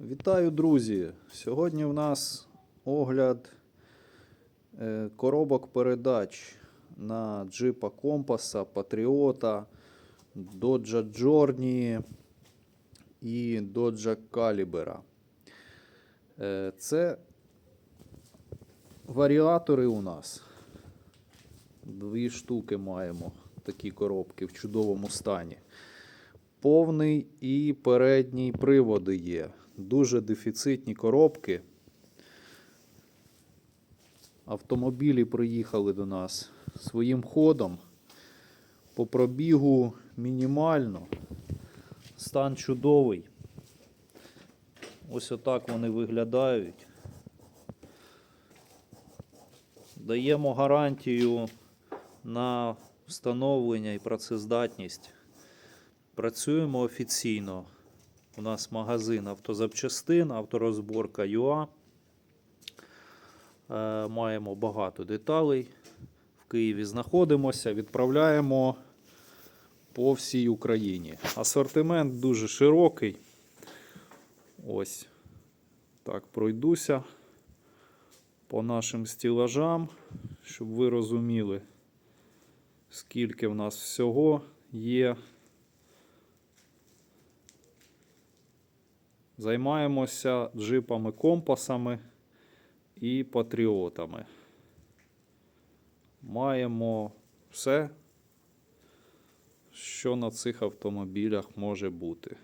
Вітаю, друзі! Сьогодні в нас огляд е, коробок передач на джипа Компаса, Патріота, Dodge Journey і Caliber. Е, Це варіатори у нас. Дві штуки маємо такі коробки в чудовому стані. Повний і передній приводи є. Дуже дефіцитні коробки. Автомобілі приїхали до нас своїм ходом. По пробігу мінімально. Стан чудовий. Ось отак вони виглядають. Даємо гарантію на встановлення і працездатність. Працюємо офіційно. У нас магазин автозапчастин, авторозборка ЮА. Е, маємо багато деталей. В Києві знаходимося, відправляємо по всій Україні. Асортимент дуже широкий. Ось так пройдуся по нашим стілажам, щоб ви розуміли, скільки в нас всього є. Займаємося джипами, компасами і патріотами. Маємо все, що на цих автомобілях може бути.